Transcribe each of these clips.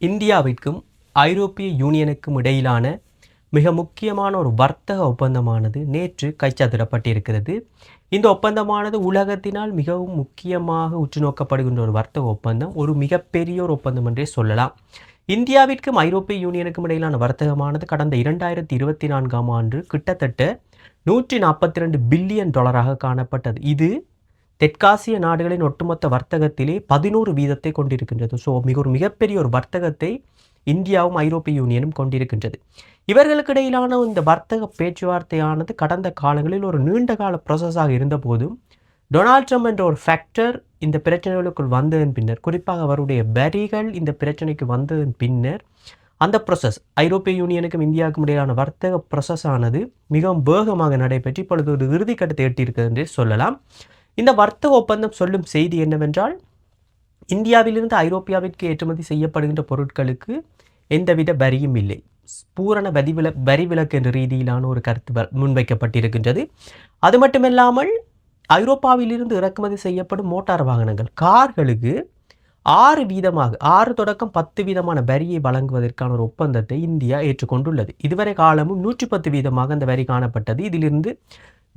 இந்தியாவிற்கும் ஐரோப்பிய யூனியனுக்கும் இடையிலான மிக முக்கியமான ஒரு வர்த்தக ஒப்பந்தமானது நேற்று கைச்சாத்திடப்பட்டிருக்கிறது. இந்த ஒப்பந்தமானது உலகத்தினால் மிகவும் முக்கியமாக உற்று நோக்கப்படுகின்ற ஒரு வர்த்தக ஒப்பந்தம் ஒரு மிகப்பெரிய ஒரு ஒப்பந்தம் என்றே சொல்லலாம். இந்தியாவிற்கும் ஐரோப்பிய யூனியனுக்கும் இடையிலான வர்த்தகமானது கடந்த இரண்டாயிரத்தி இருபத்தி நான்காம் ஆண்டு கிட்டத்தட்ட நூற்றி நாற்பத்தி ரெண்டு பில்லியன் டாலராக காணப்பட்டது. இது தெற்காசிய நாடுகளின் ஒட்டுமொத்த வர்த்தகத்திலே பதினோரு வீதத்தை கொண்டிருக்கின்றது. ஸோ மிக ஒரு மிகப்பெரிய ஒரு வர்த்தகத்தை இந்தியாவும் ஐரோப்பிய யூனியனும் கொண்டிருக்கின்றது. இவர்களுக்கிடையிலான இந்த வர்த்தக பேச்சுவார்த்தையானது கடந்த காலங்களில் ஒரு நீண்ட கால ப்ராசஸாக இருந்தபோதும் டொனால்ட் ட்ரம்ப் என்ற ஒரு ஃபேக்டர் இந்த பிரச்சனைகளுக்குள் வந்ததன் பின்னர் குறிப்பாக அவருடைய வரிகள் இந்த பிரச்சனைக்கு வந்ததன் பின்னர் அந்த ப்ரொசஸ் ஐரோப்பிய யூனியனுக்கும் இந்தியாவுக்கும் இடையிலான வர்த்தக ப்ரொசஸ் ஆனது மிகவும் வேகமாக நடைபெற்று இப்பொழுது ஒரு இறுதிக்கட்டத்தை எட்டியிருக்கிறது என்றே சொல்லலாம். இந்த வர்த்தக ஒப்பந்தம் சொல்லும் செய்தி என்னவென்றால் இந்தியாவிலிருந்து ஐரோப்பியாவிற்கு ஏற்றுமதி செய்யப்படுகின்ற பொருட்களுக்கு எந்தவித வரியும் இல்லை. பூரண வரி வில வரி விலக்கு என்ற ரீதியிலான ஒரு கருத்து வ- முன்வைக்கப்பட்டிருக்கின்றது. அது மட்டுமில்லாமல் ஐரோப்பாவிலிருந்து இறக்குமதி செய்யப்படும் மோட்டார் வாகனங்கள் கார்களுக்கு ஆறு வீதமாக ஆறு தொடக்கம் பத்து வீதமான வரியை வழங்குவதற்கான ஒரு ஒப்பந்தத்தை இந்தியா ஏற்றுக்கொண்டுள்ளது. இதுவரை காலமும் நூற்றி பத்து வீதமாக அந்த வரி காணப்பட்டது. இதிலிருந்து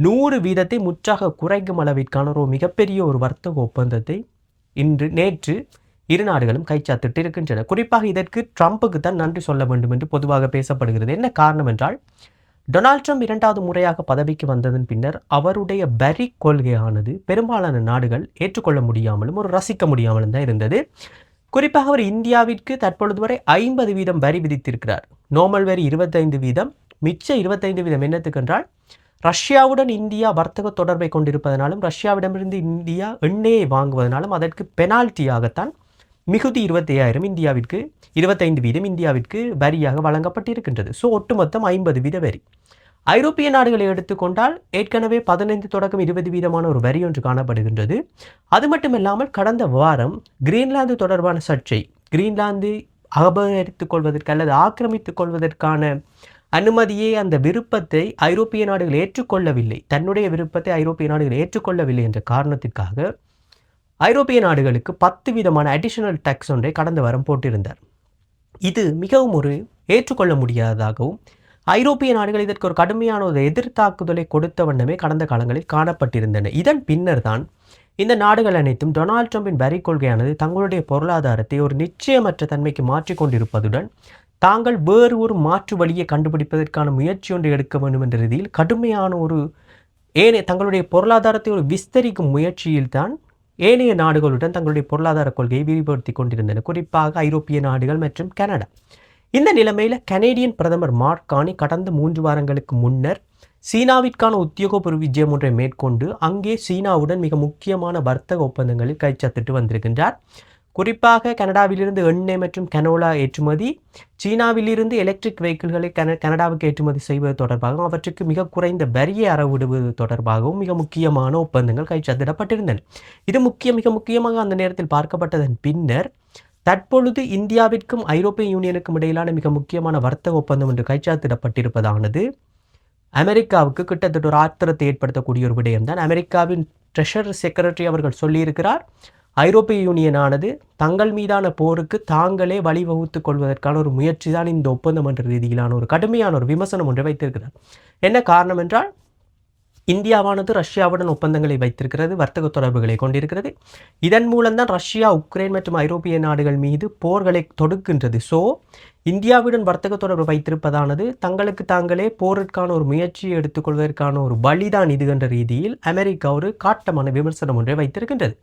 நூறு வீதத்தை முற்றாக குறைக்கும் அளவிற்கான ஒரு மிகப்பெரிய ஒரு வர்த்தக ஒப்பந்தத்தை இன்று நேற்று இரு நாடுகளும் கைச்சாத்திட்டு இருக்கின்றன குறிப்பாக இதற்கு ட்ரம்புக்கு தான் நன்றி சொல்ல வேண்டும் என்று பொதுவாக பேசப்படுகிறது. என்ன காரணம் என்றால் டொனால்ட் ட்ரம்ப் இரண்டாவது முறையாக பதவிக்கு வந்ததன் பின்னர் அவருடைய வரி கொள்கையானது பெரும்பாலான நாடுகள் ஏற்றுக்கொள்ள முடியாமலும் ஒரு ரசிக்க முடியாமலும் தான் இருந்தது. குறிப்பாக அவர் இந்தியாவிற்கு தற்பொழுது வரை ஐம்பது வீதம் வரி விதித்திருக்கிறார். நோமல் வரி இருபத்தைந்து வீதம் மிச்ச இருபத்தைந்து வீதம் என்னத்துக்கு என்றால் ரஷ்யாவுடன் இந்தியா வர்த்தக தொடர்பை கொண்டிருப்பதனாலும் ரஷ்யாவிடமிருந்து இந்தியா எண்ணெயை வாங்குவதனாலும் அதற்கு பெனால்ட்டியாகத்தான் மிகுதி இருபத்தையாயிரம் இந்தியாவிற்கு இருபத்தைந்து வீதம் இந்தியாவிற்கு வரியாக வழங்கப்பட்டிருக்கின்றது. ஸோ ஒட்டுமொத்தம் ஐம்பது வீத வரி. ஐரோப்பிய நாடுகளை எடுத்துக்கொண்டால் ஏற்கனவே பதினைந்து தொடக்கம் இருபது வீதமான ஒரு வரி ஒன்று காணப்படுகின்றது. அது மட்டுமில்லாமல் கடந்த வாரம் கிரீன்லாந்து தொடர்பான சர்ச்சை கிரீன்லாந்து அபகரித்துக் கொள்வதற்கு அல்லது ஆக்கிரமித்துக் கொள்வதற்கான அனுமதியே அந்த விருப்பத்தை ஐரோப்பிய நாடுகள் ஏற்றுக்கொள்ளவில்லை. தன்னுடைய விருப்பத்தை ஐரோப்பிய நாடுகள் ஏற்றுக்கொள்ளவில்லை என்ற காரணத்திற்காக ஐரோப்பிய நாடுகளுக்கு பத்து விதமான அடிஷனல் டேக்ஸ் ஒன்றை கடந்த வாரம் போட்டிருந்தார். இது மிகவும் ஒரு ஏற்றுக்கொள்ள முடியாததாகவும் ஐரோப்பிய நாடுகள் இதற்கு ஒரு கடுமையான ஒரு எதிர்த்தாக்குதலை கொடுத்த வண்ணமே கடந்த காலங்களில் காணப்பட்டிருந்தன. இதன் பின்னர் தான் இந்த நாடுகள் அனைத்தும் டொனால்ட் ட்ரம்பின் வரி கொள்கையானது தங்களுடைய பொருளாதாரத்தை ஒரு நிச்சயமற்ற தன்மைக்கு மாற்றிக்கொண்டிருப்பதுடன் தாங்கள் வேறு ஒரு மாற்று வழியை கண்டுபிடிப்பதற்கான முயற்சி ஒன்று எடுக்க வேண்டும் என்ற ரீதியில் கடுமையான ஒரு ஏனைய தங்களுடைய பொருளாதாரத்தை ஒரு விஸ்தரிக்கும் முயற்சியில்தான் ஏனைய நாடுகளுடன் தங்களுடைய பொருளாதார கொள்கையை விரிவுபடுத்தி கொண்டிருந்தன குறிப்பாக ஐரோப்பிய நாடுகள் மற்றும் கனடா. இந்த நிலைமையில் கனேடியன் பிரதமர் மார்க் கானி கடந்த மூன்று வாரங்களுக்கு முன்னர் சீனாவிற்கான உத்தியோகபூர்வ விஜயம் ஒன்றை மேற்கொண்டு அங்கே சீனாவுடன் மிக முக்கியமான வர்த்தக ஒப்பந்தங்களில் கைச்சத்திட்டு வந்திருக்கின்றார். குறிப்பாக கனடாவிலிருந்து எண்ணெய் மற்றும் கனோலா ஏற்றுமதி சீனாவிலிருந்து எலக்ட்ரிக் வெஹிக்கிள்களை கன கனடாவுக்கு ஏற்றுமதி செய்வது தொடர்பாகவும் அவற்றுக்கு மிக குறைந்த வரியை அறவிடுவது தொடர்பாகவும் மிக முக்கியமான ஒப்பந்தங்கள் கைச்சாத்திடப்பட்டிருந்தன. இது முக்கிய மிக முக்கியமாக அந்த நேரத்தில் பார்க்கப்பட்டதன் பின்னர் தற்பொழுது இந்தியாவிற்கும் ஐரோப்பிய யூனியனுக்கும் இடையிலான மிக முக்கியமான வர்த்தக ஒப்பந்தம் என்று கைச்சாத்திடப்பட்டிருப்பதானது. அமெரிக்காவுக்கு கிட்டத்தட்ட ஒரு ஆத்திரத்தை ஏற்படுத்தக்கூடிய ஒரு விடயம்தான் அமெரிக்காவின் ட்ரெஷர் செக்ரட்டரி அவர்கள் சொல்லியிருக்கிறார். ஐரோப்பிய யூனியனானது தங்கள் மீதான போருக்கு தாங்களே வழிவகுத்து கொள்வதற்கான ஒரு முயற்சி தான் இந்த ஒப்பந்தம் என்ற ரீதியிலான ஒரு கடுமையான ஒரு விமர்சனம் ஒன்றை வைத்திருக்கிறார். என்ன காரணம் என்றால் இந்தியாவானது ரஷ்யாவுடன் ஒப்பந்தங்களை வைத்திருக்கிறது வர்த்தக தொடர்புகளை கொண்டிருக்கிறது. இதன் மூலம்தான் ரஷ்யா உக்ரைன் மற்றும் ஐரோப்பிய நாடுகள் மீது போர்களை தொடுக்கின்றது. ஸோ இந்தியாவுடன் வர்த்தக தொடர்பு வைத்திருப்பதானது தங்களுக்கு தாங்களே போருக்கான ஒரு முயற்சியை எடுத்துக்கொள்வதற்கான ஒரு வழிதான் இது என்ற ரீதியில் அமெரிக்கா ஒரு காட்டமான விமர்சனம் ஒன்றை வைத்திருக்கின்றது.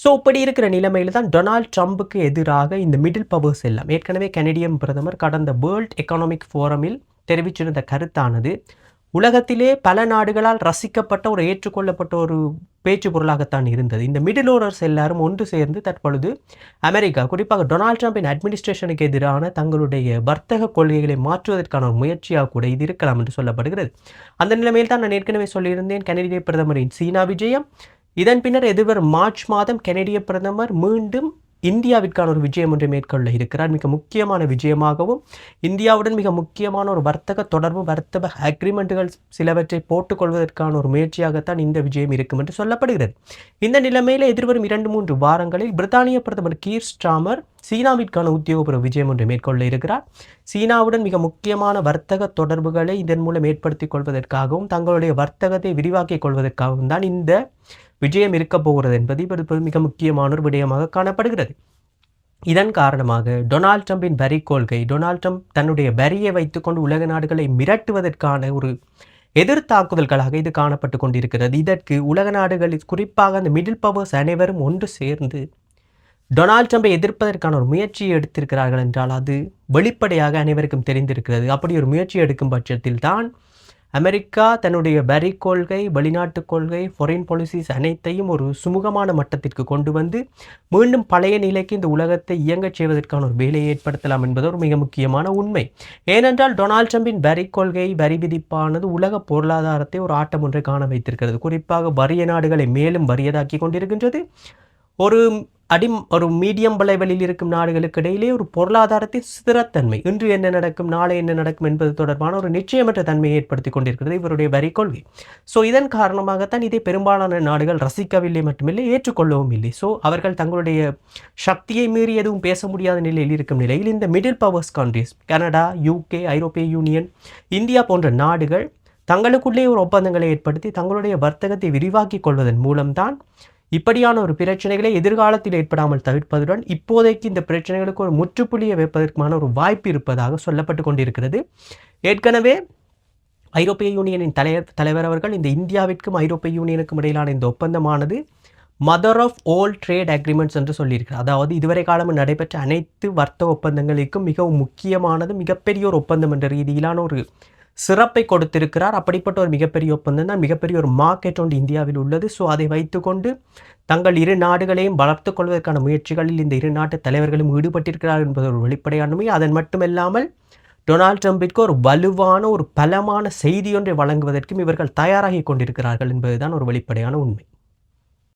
ஸோ இப்படி இருக்கிற நிலைமையில் தான் டொனால்ட் ட்ரம்புக்கு எதிராக இந்த மிடில் பவர்ஸ் எல்லாம் ஏற்கனவே கனடியன் பிரதமர் கடந்த வேர்ல்ட் எக்கனாமிக் ஃபோரமில் தெரிவிச்சிருந்த கருத்தானது உலகத்திலே பல நாடுகளால் ரசிக்கப்பட்ட ஒரு ஏற்றுக்கொள்ளப்பட்ட ஒரு பேச்சு பொருளாகத்தான் இருந்தது. இந்த மிடில் ஓரர்ஸ் எல்லாரும் ஒன்று சேர்ந்து தற்பொழுது அமெரிக்கா குறிப்பாக டொனால்ட் ட்ரம்பின் அட்மினிஸ்ட்ரேஷனுக்கு எதிரான தங்களுடைய வர்த்தக கொள்கைகளை மாற்றுவதற்கான ஒரு முயற்சியாக கூட இது இருக்கலாம் என்று சொல்லப்படுகிறது. அந்த நிலைமையில் தான் நான் ஏற்கனவே சொல்லியிருந்தேன் கனடிய பிரதமரின் சீனா விஜயம் இதன் பின்னர் எதிர்வரும் மார்ச் மாதம் கனடிய பிரதமர் மீண்டும் இந்தியாவிற்கான ஒரு விஜயம் ஒன்றை மேற்கொள்ள இருக்கிறார். மிக முக்கியமான விஜயமாகவும் இந்தியாவுடன் மிக முக்கியமான ஒரு வர்த்தக தொடர்பு வர்த்தக அக்ரிமெண்ட்டுகள் சிலவற்றை போட்டுக்கொள்வதற்கான ஒரு முயற்சியாகத்தான் இந்த விஜயம் இருக்கும் என்று சொல்லப்படுகிறது. இந்த நிலைமையில் எதிர்வரும் இரண்டு மூன்று வாரங்களில் பிரித்தானிய பிரதமர் கீர் ஸ்டாமர் சீனாவிற்கான உத்தியோகபூர்வ விஜயம் ஒன்று மேற்கொள்ள இருக்கிறார். சீனாவுடன் மிக முக்கியமான வர்த்தக தொடர்புகளை இதன் மூலம் ஏற்படுத்திக் கொள்வதற்காகவும் தங்களுடைய வர்த்தகத்தை விரிவாக்கிக் கொள்வதற்காகவும் தான் இந்த விஜயம் இருக்கப் போகிறது என்பது இப்போது மிக முக்கியமான ஒரு விடயமாக காணப்படுகிறது. இதன் காரணமாக டொனால்ட் ட்ரம்பின் வரி கொள்கை டொனால்ட் ட்ரம்ப் தன்னுடைய வரியை வைத்துக்கொண்டு உலக நாடுகளை மிரட்டுவதற்கான ஒரு எதிர்த்தாக்குதல்களாக இது காணப்பட்டு கொண்டிருக்கிறது. இதற்கு உலக நாடுகளில் குறிப்பாக அந்த மிடில் பவர்ஸ் அனைவரும் ஒன்று சேர்ந்து டொனால்ட் ட்ரம்பை எதிர்ப்பதற்கான ஒரு முயற்சியை எடுத்திருக்கிறார்கள் என்றால் அது வெளிப்படையாக அனைவருக்கும் தெரிந்திருக்கிறது. அப்படி ஒரு முயற்சி எடுக்கும் பட்சத்தில் தான் அமெரிக்கா தன்னுடைய வரி கொள்கை வெளிநாட்டு கொள்கை ஃபாரின் பாலிசிஸ் அனைத்தையும் ஒரு சுமூகமான மட்டத்திற்கு கொண்டு வந்து மீண்டும் பழைய நிலைக்கு இந்த உலகத்தை இயங்கச் செய்வதற்கான ஒரு வேலையை ஏற்படுத்தலாம் என்பது ஒரு மிக முக்கியமான உண்மை. ஏனென்றால் டொனால்ட் ட்ரம்பின் வரி கொள்கை வரி விதிப்பானது உலக பொருளாதாரத்தை ஒரு ஆட்டம் ஒன்றை காண வைத்திருக்கிறது. குறிப்பாக வறிய நாடுகளை மேலும் வறியதாக்கி கொண்டிருக்கின்றது. ஒரு அடி ஒரு மீடியம் விளைவலில் இருக்கும் நாடுகளுக்கு இடையிலே ஒரு பொருளாதாரத்தின் ஸ்திரத்தன்மை. இன்று என்ன நடக்கும் நாளை என்ன நடக்கும் என்பது தொடர்பான ஒரு நிச்சயமற்ற தன்மையை ஏற்படுத்தி கொண்டிருக்கிறது இவருடைய வரி கொள்கை. ஸோ இதன் காரணமாகத்தான் இதை பெரும்பாலான நாடுகள் ரசிக்கவில்லை மட்டுமில்லை ஏற்றுக்கொள்ளவும் இல்லை. ஸோ அவர்கள் தங்களுடைய சக்தியை மீறி எதுவும் பேச முடியாத நிலையில் இருக்கும் நிலையில் இந்த middle powers countries Canada UK ஐரோப்பிய யூனியன் இந்தியா போன்ற நாடுகள் தங்களுக்குள்ளே ஒரு ஒப்பந்தங்களை ஏற்படுத்தி தங்களுடைய வர்த்தகத்தை விரிவாக்கிக் கொள்வதன் மூலம்தான் இப்படியான ஒரு பிரச்சனைகளை எதிர்காலத்தில் ஏற்படாமல் தவிர்ப்பதுடன் இப்போதைக்கு இந்த பிரச்சனைகளுக்கு ஒரு முற்றுப்புள்ளியை வைப்பதற்குமான ஒரு வாய்ப்பு இருப்பதாக சொல்லப்பட்டு கொண்டிருக்கிறது. ஏற்கனவே ஐரோப்பிய யூனியனின் தலைவர் தலைவர் அவர்கள் இந்த இந்தியாவிற்கும் ஐரோப்பிய யூனியனுக்கும் இடையிலான இந்த ஒப்பந்தமானது mother of all trade agreements என்று சொல்லியிருக்கிறார் அதாவது இதுவரை காலம் நடைபெற்ற அனைத்து வர்த்தக ஒப்பந்தங்களுக்கும் மிகவும் முக்கியமானது மிகப்பெரிய ஒரு ஒப்பந்தம் என்ற ரீதியிலான ஒரு சிறப்பை கொடுத்திருக்கிறார். அப்படிப்பட்ட ஒரு மிகப்பெரிய ஒப்பந்தம் தான் மிகப்பெரிய ஒரு மார்க்கெட் ஒன்று இந்தியாவில் உள்ளது. ஸோ அதை வைத்துக்கொண்டு தங்கள் இரு நாடுகளையும் வளர்த்து கொள்வதற்கான முயற்சிகளில் இந்த இரு நாட்டு தலைவர்களும் ஈடுபட்டிருக்கிறார் என்பது ஒரு வெளிப்படையானமை அதன் மட்டுமல்லாமல் டொனால்ட் ட்ரம்பிற்கு ஒரு வலுவான ஒரு பலமான செய்தி ஒன்றை வழங்குவதற்கும் இவர்கள் தயாராகி கொண்டிருக்கிறார்கள் என்பதுதான் ஒரு வெளிப்படையான உண்மை.